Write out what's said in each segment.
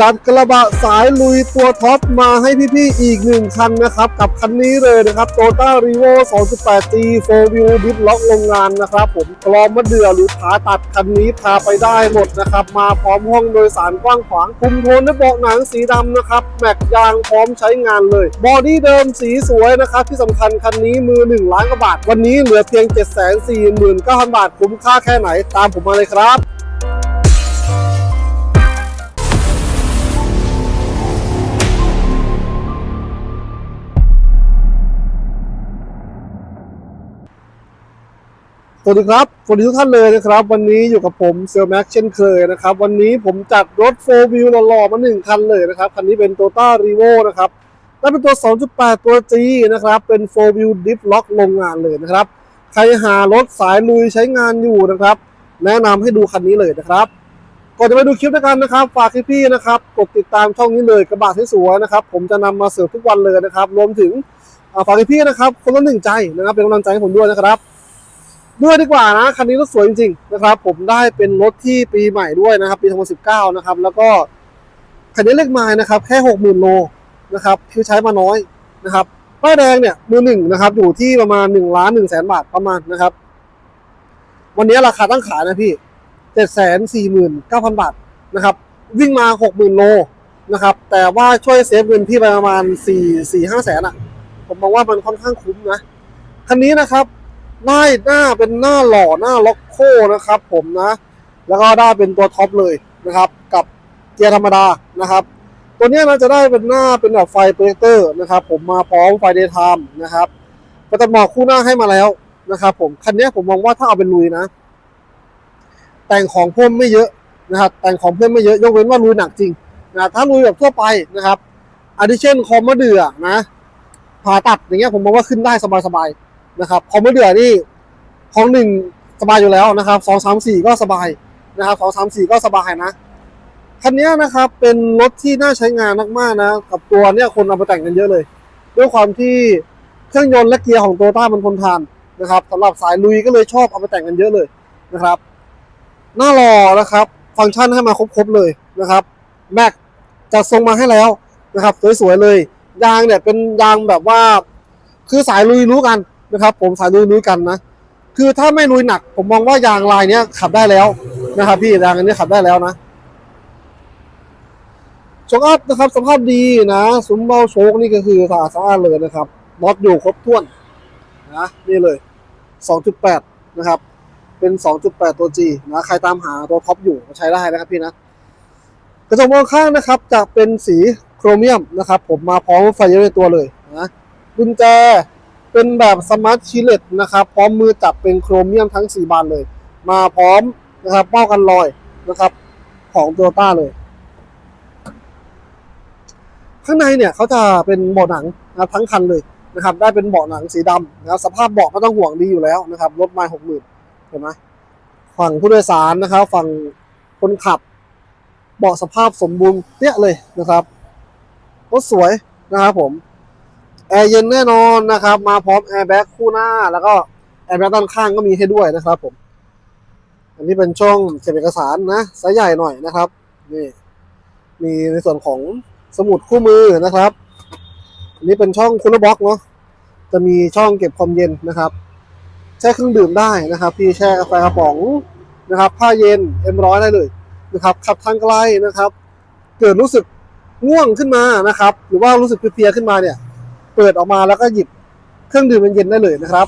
จัดกระบะสายลุยตัวท็อปมาให้พี่ๆอีกหนึ่งคันนะครับ กับคันนี้เลยนะครับ Toyota r e v o 2.8G 4 Wheel Diff Lock โรงงานนะครับผมกลอมมะเดื่อหรือผาตัดคันนี้พาไปได้หมดนะครับ มาพร้อมห้องโดยสารกว้างขวาง คุมโทนด้วยเบาะหนังสีดำนะครับ แม็กยางพร้อมใช้งานเลย บอดี้เดิมสีสวยนะครับ ที่สำคัญคันนี้มือ 1 ล้านกว่าบาท วันนี้เหลือเพียง 749,000 บาทคุ้มค่าแค่ไหนตามผมมาเลยครับ สวัสดีครับสวัสดีทุกท่านเลยนะครับ วันนี้อยู่กับผมเซลแม็กเช่นเคยนะครับ วันนี้ผมจัดรถ4 Wheel หล่อๆมาหนึ่งคันเลยนะครับ คันนี้เป็น Toyota r e v o นะครับและเป็นตัว 2.8 ตัว G นะครับ เป็น4 Wheel Diff Lock โรงงานเลยนะครับ ใครหารถสายลุยใช้งานอยู่นะครับ แนะนำให้ดูคันนี้เลยนะครับก่อนจะไปดูคลิปด้วยกันนะครับ ฝากพี่ๆนะครับกดติดตามช่องนี้เลยกระบะสวยๆนะครับ ผมจะนำมาเสิร์ฟทุกวันเลยนะครับ รวมถึงฝากพี่ๆนะครับ คนละหนึ่งใจนะครับเป็นกำลังใจให้ผมด้วยนะครับ ด้วยดีกว่านะคันนี้รถสวยจริงๆนะครับผมได้เป็นรถที่ปีใหม่ด้วยนะครับ ปี2019นะครับแล้วก็คันนี้เลขไม้นะครับ แค่ 60,000โลนะครับคือใช้มาน้อยนะครับป้ายแดงเนี่ยมือหนึ่งนะครับ อยู่ที่ประมาณ1ล้าน1แสนบาทประมาณนะครับ วันนี้ราคาตั้งขายนะพี่749,000 บาทนะครับ วิ่งมา 60,000โลนะครับ แต่ว่าช่วยเซฟเงินพี่ไปประมาณ4 4 5แสนอะผมมองว่ามันค่อนข้างคุ้มนะคันนี้นะครับ ได้หน้าเป็นหน้าหล่อหน้าล็อกโคนะครับ ผมนะ แล้วก็ได้เป็นตัวท็อปเลยนะครับ กับเกียร์ธรรมดานะครับ ตัวนี้นะจะได้เป็นหน้าเป็นแบบไฟโปรเจคเตอร์นะครับ ผมมาพร้อมไฟเดย์ไทม์นะครับก็จะบอกคู่หน้าให้มาแล้วนะครับ ผมคันนี้ผมมองว่าถ้าเอาเป็นลุยนะ แต่งของเพิ่มไม่เยอะนะครับ แต่งของเพิ่มไม่เยอะยกเว้นว่าลุยหนักจริงนะถ้าลุยแบบทั่วไปนะครับอาดิเช่นคอมมะเดือนะผ่าตัดอย่างเงี้ยผมมองว่าขึ้นได้สบายๆ นะครับคอมมะเดือนี่ของหนึ่งสบายอยู่แล้วนะครับสองสามสี่ก็สบายนะครับสองสามสี่ก็สบายนะคันนี้นะครับเป็นรถที่น่าใช้งานมากๆนะกับตัวเนี่ยคนเอาไปแต่งกันเยอะเลย ด้วยความที่เครื่องยนต์และเกียร์ของโตต้ามันทนทานนะครับสำหรับสายลุยก็เลยชอบเอาไปแต่งกันเยอะเลยนะครับ หน้ารอนะครับ ฟังก์ชันให้มาครบๆเลยนะครับแม็กจัดทรงมาให้แล้วนะครับสวยๆเลย ยางเนี่ยเป็นยางแบบว่า คือสายลุยรู้กัน นะครับ ผมสายลุยรู้กันนะ คือถ้าไม่ลุยหนัก ผมมองว่ายางลายเนี้ยขับได้แล้วนะครับพี่ยางอันนี้ขับได้แล้วนะโชคอัพนะครับสภาพดีนะซุ้มเบ้าโชคนี่ก็คือสะอาดสะอาดเลยนะครับน็อตอยู่ครบถ้วนนะนี่เลย 2.8 นะครับ เป็น 2.8 ตัว G นะใครตามหาตัวท็อปอยู่ก็ใช้ได้นะครับพี่นะกระจกมองข้างนะครับจะเป็นสีโครเมียมนะครับ ผมมาพร้อมไฟเยอะในตัวเลยนะกุญแจ เป็นแบบสมาร์ทคีเลตนะครับ พร้อมมือจับเป็นโครเมียมทั้ง 4 บานเลย มาพร้อมนะครับป้องกันรอยนะครับ ของโตโยต้าเลย ข้างในเนี่ยเขาจะเป็นเบาะหนังนะครับทั้งคันเลยนะครับ ได้เป็นเบาะหนังสีดำนะครับสภาพเบาะก็ต้องห่วงดีอยู่แล้วนะครับรถไม้หกหมื่นเห็นไหมฝั่งผู้โดยสารนะครับ ฝั่งคนขับเบาะสภาพสมบูรณ์เปี้ยเลยนะครับรถสวยนะครับผม แอร์เย็นแน่นอนนะครับ มาพร้อมแอร์แบ็กคู่หน้า แล้วก็แอร์แบ็กด้านข้างก็มีให้ด้วยนะครับผม อันนี้เป็นช่องเก็บเอกสารนะไซส์ใหญ่หน่อยนะครับนี่มีในส่วนของสมุดคู่มือนะครับ อันนี้เป็นช่องคูลบล็อกเนาะจะมีช่องเก็บความเย็นนะครับแช่เครื่องดื่มได้นะครับ พี่แช่กาแฟกระป๋องนะครับ ผ้าเย็นเอ็มร้อยได้เลยนะครับ ขับทางไกลนะครับ เกิดรู้สึกง่วงขึ้นมานะครับ หรือว่ารู้สึกเพลียขึ้นมาเนี่ย เปิดออกมาแล้วก็หยิบเครื่องดื่มเย็นๆได้เลยนะครับ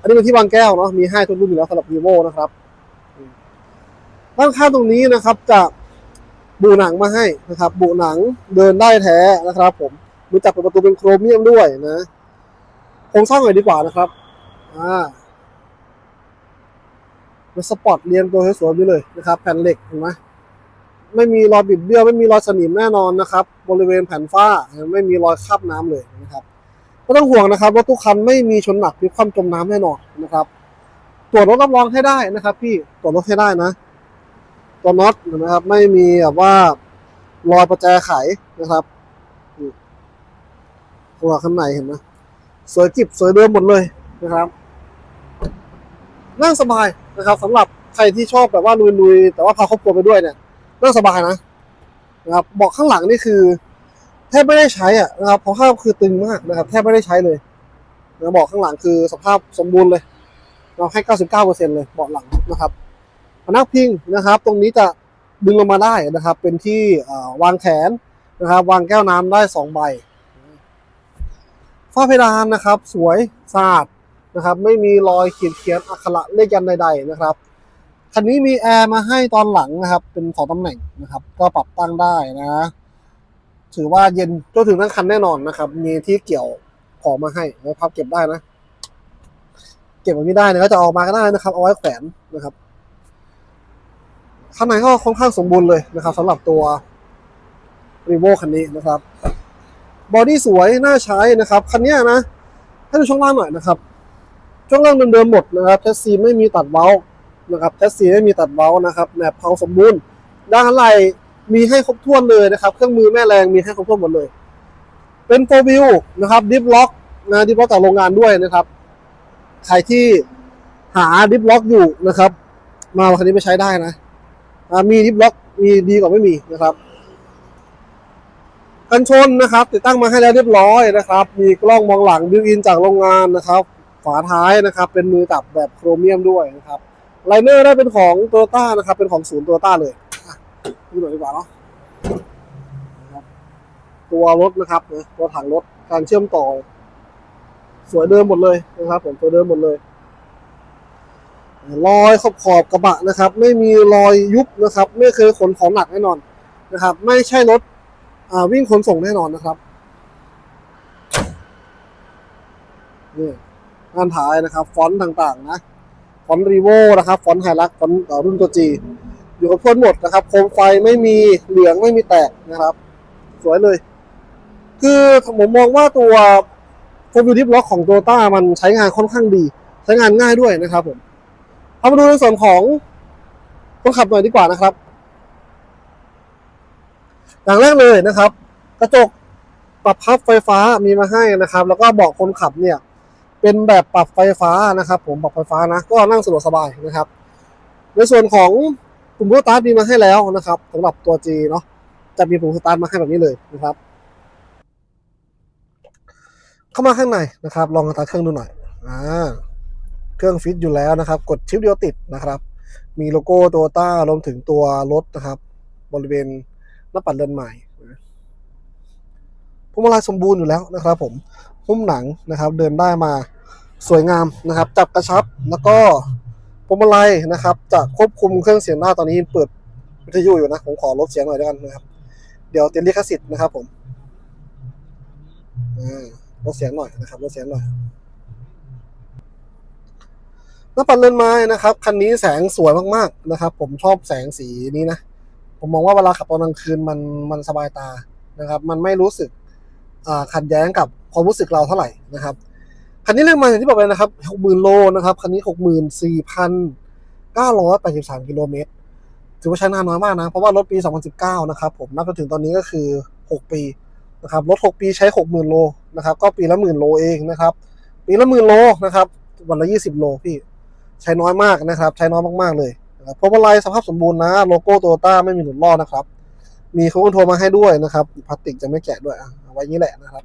อันนี้เป็นที่วางแก้วเนาะมีให้ทุกรุ่นอยู่แล้วสำหรับ vivo นะครับด้านข้างตรงนี้นะครับ จะบูหนังมาให้นะครับ บูหนังเดินได้แท้นะครับ ผมมือจับประตูเป็นโครเมียมด้วยนะโครงสร้างหน่อยดีกว่านะครับอ่าเป็นสปอร์ตเรียงตัวสวยๆไปเลยนะครับ แผ่นเหล็กเห็นไหม ไม่มีรอยบิดเบี้ยวไม่มีรอยสนิมแน่นอนนะครับ บริเวณแผ่นฝ้าไม่มีรอยคราบน้ำเลยนะครับไม่ต้องห่วงนะครับรถทุกคันไม่มีชนหนักมีความจมน้ำแน่นอนนะครับ ตรวจรถรับรองให้ได้นะครับ พี่ตรวจรถให้ได้นะตัวน็อตนะครับ ไม่มีแบบว่ารอยประแจไขนะครับตัวข้างในเห็นไหมสวยจิบสวยเดิมหมดเลยนะครับนั่งสบายนะครับสำหรับใครที่ชอบแบบว่าลุยๆแต่ว่าพาครอบครัวไปด้วยเนี่ย นั่งสบายนะนะครับเบาะข้างหลังนี่คือ แทบไม่ได้ใช้อะนะครับเพราะข้างคือตึงมากนะครับ แทบไม่ได้ใช้เลยนะเบาะข้างหลังคือสภาพสมบูรณ์เลย เราให้ 99%เลยเบาะหลังนะครับพนักพิงนะครับ ตรงนี้จะดึงลงมาได้นะครับ เป็นที่วางแขนนะครับ วางแก้วน้ำได้สองใบฝ้าเพดานนะครับ สวยสะอาดนะครับ ไม่มีรอยขีดเขียนอักขระเลขยันใด ๆ นะครับ คันนี้มีแอร์มาให้ตอนหลังนะครับ เป็นสองตำแหน่งนะครับ ก็ปรับตั้งได้นะ ถือว่าเย็นจนถึงทั้งคันแน่นอนนะครับ มีที่เกี่ยวของมาให้นะครับเก็บได้นะ เก็บแบบนี้ได้นะก็จะออกมาก็ได้นะครับ เอาไว้แขวนนะครับข้างในก็ค่อนข้างสมบูรณ์เลยนะครับสำหรับตัวรีโวคันนี้นะครับบอดี้สวยน่าใช้นะครับคันนี้นะให้ดูช่วงล่างหน่อยนะครับช่วงล่างเดิมๆหมดนะครับแทสซีไม่มีตัดเว้า นะครับแทสซีไม่มีตัดเว้านะครับแหนบเพาสมบูรณ์ด้านไหลมีให้ครบถ้วนเลยนะครับ เครื่องมือแม่แรงมีให้ครบถ้วนหมดเลย เป็นโฟวิวนะครับดิฟล็อกนะดิฟล็อกจากโรงงานด้วยนะครับ ใครที่หาดิฟล็อกอยู่นะครับ มาคันนี้ไปใช้ได้นะมีดิฟล็อกมีดีกว่าไม่มีนะครับกันชนนะครับ ติดตั้งมาให้แล้วเรียบร้อยนะครับ มีกล้องมองหลังบิวอินจากโรงงานนะครับ ฝาท้ายนะครับ เป็นมือตับแบบโครเมียมด้วยนะครับ ไลเนอร์ได้เป็นของโตโยต้านะครับ เป็นของศูนย์โตโยต้าเลยดูหน่อยดีกว่าเนาะตัวรถนะครับตัวถังรถการเชื่อมต่อ สวยเดิมหมดเลยนะครับผมตัวเดิมหมดเลยรอยขอบขอบกระบะนะครับ ไม่มีรอยยุบนะครับ ไม่เคยขนของหนักแน่นอนนะครับ ไม่ใช่รถอ่าวิ่งขนส่งแน่นอนนะครับนี่ด้านท้ายนะครับ ฟอนต์ต่างๆ นะ อนต์รีโวนะครับฟอนต์ไฮรักฟอนต์รุ่นตัวจีอยู่กับเพื่อนหมดนะครับโคมไฟไม่มีเหลืองไม่มีแตกนะครับ สวยเลย คือผมมองว่าตัวโฟวิวดิฟล็อกของโตต้ามันใช้งานค่อนข้างดี ใช้งานง่ายด้วยนะครับผมเอามาดูในส่วนของคนขับหน่อยดีกว่านะครับอย่างแรกเลยนะครับ กระจกปรับพับไฟฟ้ามีมาให้นะครับ แล้วก็บาะคนขับเนี่ย เป็นแบบปรับไฟฟ้านะครับ ผมปรับไฟฟ้านะก็นั่งสะดวกสบายนะครับ ในส่วนของปุ่มสตาร์ทมีมาให้แล้วนะครับสำหรับตัว G เนาะจะมีปุ่มสตาร์ทมาให้แบบนี้เลยนะครับ เข้ามาข้างในนะครับ ลองสตาร์ทเครื่องดูหน่อยอ่าเครื่องฟิตอยู่แล้วนะครับ กดชิปเดียวติดนะครับ มีโลโก้โตโยต้ารวมถึงตัวรถนะครับ บริเวณหน้าปัดเรือนใหม่พวงมาลัยสมบูรณ์อยู่แล้วนะครับ ผม หุ้มหนังนะครับ เดินได้มาสวยงามนะครับ จับกระชับแล้วก็พวงมาลัยนะครับ จะควบคุมเครื่องเสียงได้าตอนนี้เปิดวิทยุอยู่นะผมขอลดเสียงหน่อยด้วยกันนะครับ เดี๋ยวเต็มลิขสิทธิ์นะครับ ผมลดเสียงหน่อยนะครับลดเสียงหน่อยหน้าปัดเลนไม้นะครับคันนี้แสงสวยมากๆนะครับ ผมชอบแสงสีนี้นะผมมองว่าเวลาขับตอนกลางคืนมันมันสบายตานะครับ มันไม่รู้สึกขัดแย้งกับ ความรู้สึกเราเท่าไหร่นะครับคันนี้เรื่องมาอย่างที่บอกไปนะครับหกหมื่นโลนะครับคันนี้หกหมื่นสี่พันเก้าร้อยแปดสิบสามกิโลเมตรถือว่าใช้งานน้อยมากนะ เพราะว่ารถปี 2019 นะครับผมนับจนถึงตอนนี้ก็คือ 6 ปีนะครับรถ 6 ปีใช้ 60,000 โลนะครับก็ปีละหมื่นโลเองนะครับปีละหมื่นโลนะครับวันละ 20 โลพี่ใช้น้อยมากนะครับ ใช้น้อยมากๆเลยนะครับพวงมาลัยสภาพสมบูรณ์นะโลโก้โตโยต้าไม่มีหลุดลอดนะครับ มีโค้งโทรมาให้ด้วยนะครับพลาสติกจะไม่แกะด้วยอะเอาไว้นี้แหละนะครับ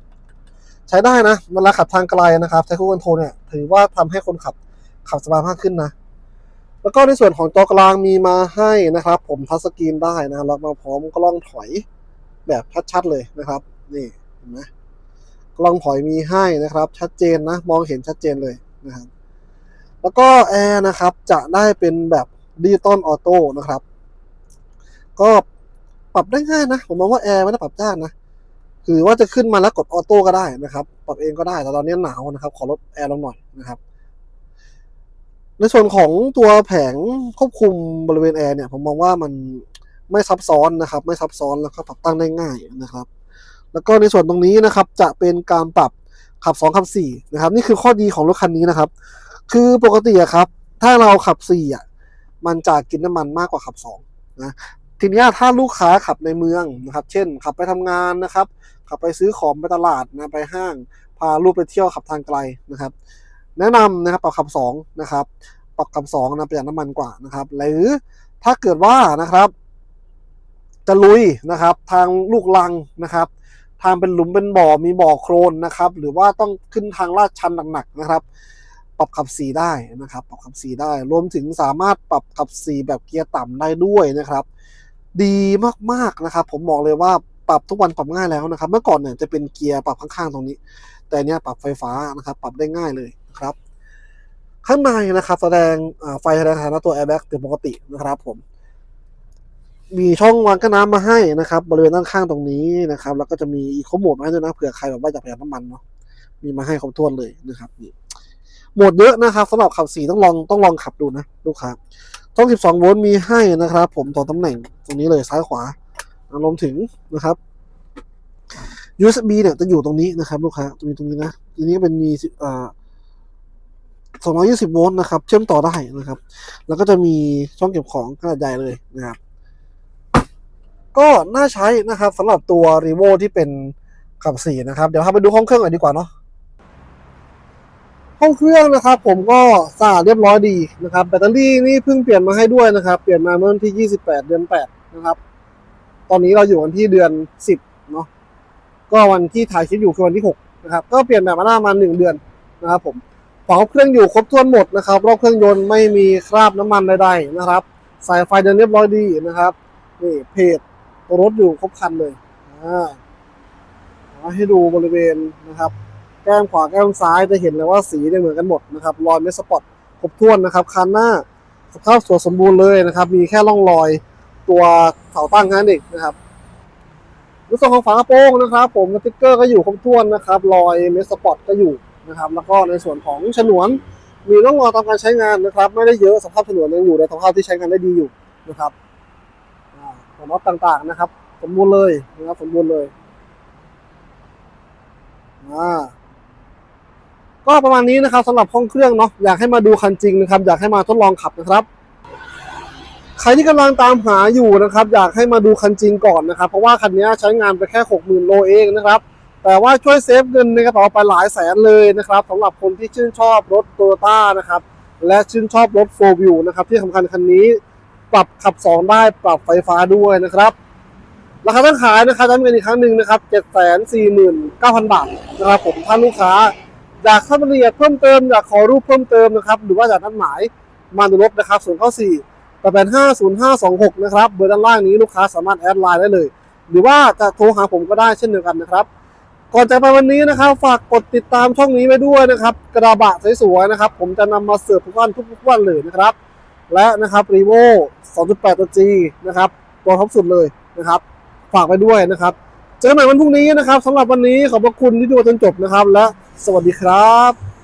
ใช้ได้นะเวลาขับทางไกลนะครับ ใช้คู่คอนโทรเนี่ยถือว่าทำให้คนขับขับสบายมากขึ้นนะ แล้วก็ในส่วนของจอกลางมีมาให้นะครับ ผมทัชสกรีนได้นะแล้วมาพร้อมกล้องถอยแบบชัดๆเลยนะครับ นี่เห็นไหมกล้องถอยมีให้นะครับ ชัดเจนนะ มองเห็นชัดเจนเลยนะครับแล้วก็แอร์นะครับจะได้เป็นแบบดิจิตอลออโต้นะครับ ก็ปรับได้ง่ายนะ ผมมองว่าแอร์ไม่ได้ปรับยากนะ คือว่าจะขึ้นมาแล้วกดออโต้ก็ได้นะครับปรับเองก็ได้แต่ตอนนี้หนาวนะครับ ขอลดแอร์ลงหน่อยนะครับ ในส่วนของตัวแผงควบคุมบริเวณแอร์เนี่ยผมมองว่ามันไม่ซับซ้อนนะครับ ไม่ซับซ้อนแล้วก็ปรับตั้งได้ง่ายนะครับ แล้วก็ในส่วนตรงนี้นะครับ จะเป็นการปรับขับ 2 ขับ 4 นะครับ นี่คือข้อดีของรถคันนี้นะครับ คือปกติอะครับ ถ้าเราขับ 4 อะ มันจะกินน้ำมันมากกว่าขับ 2 นะ ทีนี้ถ้าลูกค้าขับในเมืองนะครับ เช่น ขับไปทำงานนะครับ ขับไปซื้อของไปตลาดนะไปห้าง พาลูกไปเที่ยวขับทางไกลนะครับ แนะนำนะครับปรับขับ2นะครับปรับขับ2นะประหยัดน้ำมันกว่านะครับ หรือถ้าเกิดว่านะครับ จะลุยนะครับ ทางลูกลังนะครับทางเป็นหลุมเป็นบ่อมีบ่อโครนนะครับ หรือว่าต้องขึ้นทางลาดชันหนักๆนะครับ ปรับขับสีได้นะครับ ปรับขับสีได้ รวมถึงสามารถปรับขับสีแบบเกียร์ต่ำได้ด้วยนะครับ ดีมากๆนะครับ ผมบอกเลยว่า ปรับทุกวันปรับง่ายแล้วนะครับ เมื่อก่อนเนี่ยจะเป็นเกียร์ปรับข้างๆตรงนี้ แต่เนี่ยปรับไฟฟ้านะครับ ปรับได้ง่ายเลยนะครับ ข้างในนะครับ แสดงไฟแสดงฐานะตัวแอร์แบ็กเป็นปกตินะครับผม มีช่องวางกั้นน้ำมาให้นะครับ บริเวณด้านข้างตรงนี้นะครับ แล้วก็จะมีอีโคโหมดมาให้ด้วยนะเผื่อใครแบบว่าอยากประหยัดน้ำมันเนาะมีมาให้ครบถ้วนเลยนะครับนี่โหมดเยอะนะครับสำหรับขับสีต้องลองต้องลองขับดูนะลูกค้าช่อง 12 โวลต์มีให้นะครับ ผมต่อตำแหน่งตรงนี้เลยซ้ายขวา รวมถึงนะครับ USB เนี่ยจะอยู่ตรงนี้นะครับ ลูกค้าจะมีตรงนี้นะทีนี้เป็นมีอ่า220 โวลต์นะครับ เชื่อมต่อได้นะครับ แล้วก็จะมีช่องเก็บของขนาดใหญ่เลยนะครับ ก็น่าใช้นะครับสำหรับตัว r ีโวที่เป็นขับสี่นะครับ เดี๋ยวพาไปดูห้องเครื่องหน่อยดีกว่าเนาะห้องเครื่องนะครับ ผมก็สะอาดเรียบร้อยดีนะครับ แบตเตอรี่นี่เพิ่งเปลี่ยนมาให้ด้วยนะครับ เปลี่ยนมาเมื่อวันที่ 28 เดือน 8 นะครับ ตอนนี้เราอยู่วันที่เดือน10เนาะก็วันที่ถ่ายคลิปอยู่คือวันที่6นะครับ ก็เปลี่ยนแบบมาหน้ามา1เดือนนะครับผมฝาครอบเครื่องอยู่ครบถ้วนหมดนะครับรอบเครื่องยนต์ไม่มีคราบน้ำมันใดๆนะครับ สายไฟเดินเรียบร้อยดีนะครับนี่เพจรถอยู่ครบคันเลยอ่าให้ดูบริเวณนะครับ แก้มขวาแก้มซ้ายจะเห็นเลยว่าสีเนี่ยเหมือนกันหมดนะครับรอยเมสปอตครบถ้วนนะครับคันหน้าสภาพสวยสมบูรณ์เลยนะครับ มีแค่ร่องรอยตัว เสาตั้งนั้นเองนะครับในส่วนของฝากระโปรงนะครับ ผมสติ๊กเกอร์ก็อยู่ครบถ้วนนะครับ รอยเมสสปอตก็อยู่นะครับ แล้วก็ในส่วนของฉนวนมีร่องรอยตามการใช้งานนะครับ ไม่ได้เยอะสภาพฉนวนยังอยู่ในสภาพที่ใช้งานได้ดีอยู่นะครับอ่าของน็อตต่างๆนะครับ สมบูรณ์เลยนะครับสมบูรณ์เลยอ่าก็ประมาณนี้นะครับสำหรับห้องเครื่องเนาะอยากให้มาดูคันจริงนะครับ อยากให้มาทดลองขับนะครับ ใครที่กำลังตามหาอยู่นะครับ อยากให้มาดูคันจริงก่อนนะครับ เพราะว่าคันนี้ใช้งานไปแค่ 60,000 โลเองนะครับ แต่ว่าช่วยเซฟเงินในกระเป๋าไปหลายแสนเลยนะครับสำหรับคนที่ชื่นชอบรถโตโยต้านะครับ และชื่นชอบรถ4 View นะครับที่สำคัญคันนี้ปรับขับ 2 ได้ปรับไฟฟ้าด้วยนะครับ ราคาตั้งขายนะครับย้ำกันอีกครั้งหนึ่งนะครับ 749,000 บาทนะครับผมถ้าลูกค้าอยากทราบรายละเอียดเพิ่มเติมอยากขอรูปเพิ่มเติมนะครับ หรือว่าอยากนัดหมายมาดูรถนะครับ0 9 4 8 8 5 0 5 2 6นะครับเบอร์ด้านล่างนี้ลูกค้าสามารถแอดไลน์ได้เลย หรือว่าจะโทรหาผมก็ได้เช่นเดียวกันนะครับ ก่อนจะไปวันนี้นะครับ ฝากกดติดตามช่องนี้ไว้ด้วยนะครับ กระบะสวยๆนะครับ ผมจะนำมาเสิร์ฟทุกวันทุกๆวันเลยนะครับ และนะครับรีโว2.8ตัว G นะครับตัวท็อปสุดเลยนะครับ ฝากไปด้วยนะครับเจอกันใหม่วันพรุ่งนี้นะครับสำหรับวันนี้ขอบพระคุณที่ดูจนจบนะครับ และสวัสดีครับ